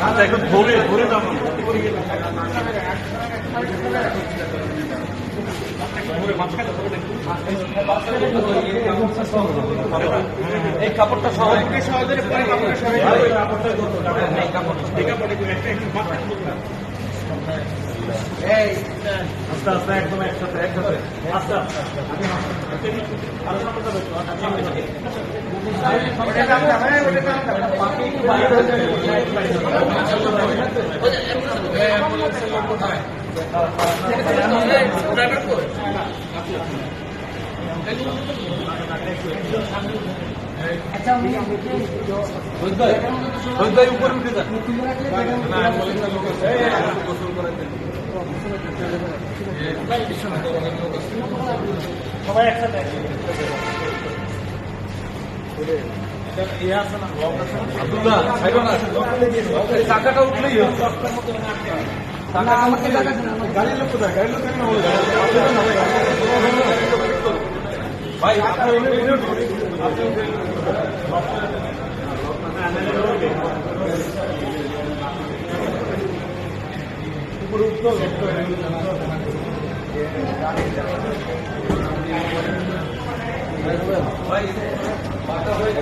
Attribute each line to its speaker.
Speaker 1: 아, 자,
Speaker 2: 이거
Speaker 1: 돌에, 돌에 담으면. এই কাপড়টা মাথা আস্তে আস্তে একদম একসাথে একসাথে আস্তে আস্তে
Speaker 2: উপরে উঠে যান
Speaker 1: সবাই একসাথে।
Speaker 2: টাকাটা উঠলেই আমাকে গাড়ির লোক কোথায়? গাড়ির লোক ভাই ভাই Gracias.